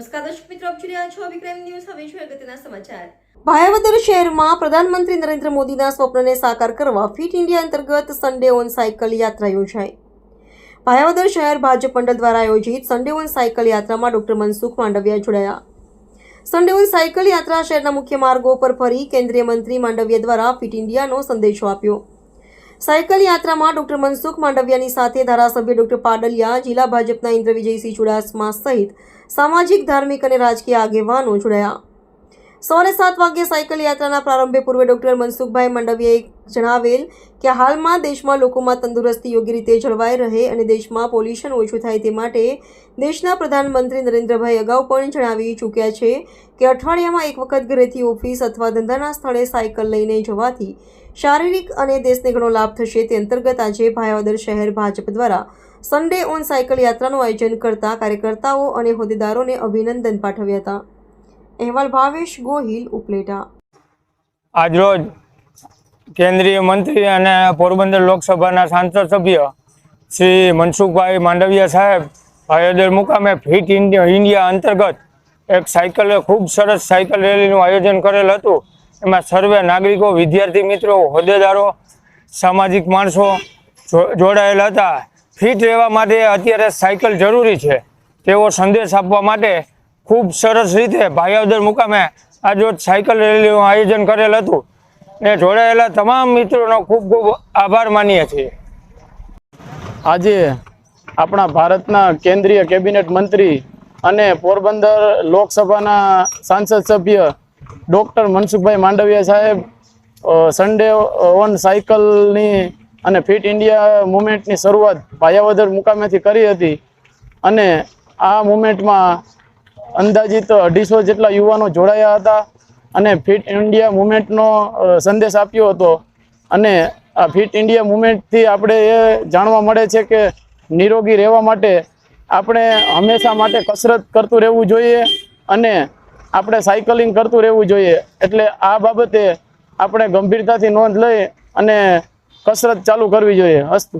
નમસ્કાર દર્શક મિત્રો, આપ જોઈ રહ્યા છો વિક્રમ ન્યૂઝ. હવે છે અગત્યના સમાચાર. ભાયાવદર શહેરમાં પ્રધાનમંત્રી નરેન્દ્ર મોદીના સ્વપ્નને સાકાર કરવા ફિટ ઇન્ડિયા અંતર્ગત સન્ડે ઓન સાયકલ યાત્રા યોજાઈ. ભાયાવદર શહેર ભાજપ મંડળ દ્વારા આયોજિત સન્ડે ઓન સાયકલ યાત્રામાં ડોક્ટર મનસુખ માંડવિયા જોડાયા. સન્ડે ઓન સાયકલ યાત્રા શહેરના મુખ્ય માર્ગો પર ફરી કેન્દ્રીય મંત્રી માંડવિયા દ્વારા ફિટ ઇન્ડિયાનો સંદેશો આપ્યો. સાયકલ યાત્રામાં ડોક્ટર મનસુખ માંડવિયાની સાથે ધારાસભ્ય ડોક્ટર પાડલિયા, જિલ્લા ભાજપના ઇન્દ્ર વિજયસિંહ ચુડાસમા સહિત સામાજિક, ધાર્મિક અને રાજકીય આગેવાનો જોડાયા. સવારે સાત વાગ્યે સાયકલ યાત્રાના પ્રારંભે પૂર્વે ડોક્ટર મનસુખભાઈ મંડવીએ જણાવેલ કે હાલમાં દેશમાં લોકોમાં તંદુરસ્તી યોગ્ય રીતે જળવાઈ રહે અને દેશમાં પોલ્યુશન ઓછું થાય તે માટે દેશના પ્રધાનમંત્રી નરેન્દ્રભાઈ અગાઉ પણ જણાવી ચૂક્યા છે કે અઠવાડિયામાં એક વખત ઘરેથી ઓફિસ અથવા ધંધાના સ્થળે સાયકલ લઈને જવાથી શારીરિક અને દેશને ઘણો લાભ થશે તે અંતર્ગત આજે ભાયાવદર શહેર ભાજપ દ્વારા સન્ડે ઓન સાયકલ યાત્રાનું આયોજન કરતા કાર્યકર્તાઓ અને હોદ્દેદારોને અભિનંદન પાઠવ્યા હતા. અહેવાલ ભાવેશ ગોહિલ ઉપલેટા. આજરોજ કેન્દ્રીય મંત્રી અને પોરબંદર લોકસભાના સાંસદ સભ્ય શ્રી મનસુખભાઈ માંડવિયા સાહેબ ભાયોદર મુકામે ફિટ ઇન્ડિયા અંતર્ગત એક સાયકલ, ખૂબ સરસ સાયકલ રેલીનું આયોજન કરેલ હતું. એમાં સર્વે નાગરિકો, વિદ્યાર્થી મિત્રો, હોદ્દેદારો, સામાજિક માણસો જો- જોડાયેલા હતા. ફિટ રહેવા માટે અત્યારે સાયકલ જરૂરી છે. તેવો સંદેશ આપવા માટે ખૂબ સરસ રીતે ભાયાવદર મુકામે આજરોજ સાયકલ રેલીનું આયોજન કરેલ હતું. ને જોડાયેલા તમામ મિત્રોનો ખૂબ ખૂબ આભાર માનીએ છીએ. આજે આપણા ભારતના કેન્દ્રીય કેબિનેટ મંત્રી અને પોરબંદર લોકસભાના સાંસદ સભ્ય ડૉક્ટર મનસુખભાઈ માંડવિયા સાહેબ સન્ડે ઓન સાયકલની અને ફિટ ઇન્ડિયા મુવમેન્ટની શરૂઆત ભાયાવદર મુકામેથી કરી હતી અને આ મુવમેન્ટમાં અંદાજિત અઢીસો જેટલા યુવાનો જોડાયા હતા. અને ફિટ ઇન્ડિયા મુવમેન્ટનો સંદેશ આપ્યો હતો. અને આ ફિટ ઇન્ડિયા મુવમેન્ટથી આપણે એ જાણવા મળે છે કે નિરોગી રહેવા માટે આપણે હંમેશા માટે કસરત કરતું રહેવું જોઈએ અને આપણે સાયકલિંગ કરતું રહેવું જોઈએ. એટલે આ બાબતે આપણે ગંભીરતાથી નોંધ લઈ અને કસરત ચાલુ કરવી જોઈએ. અસ્તુ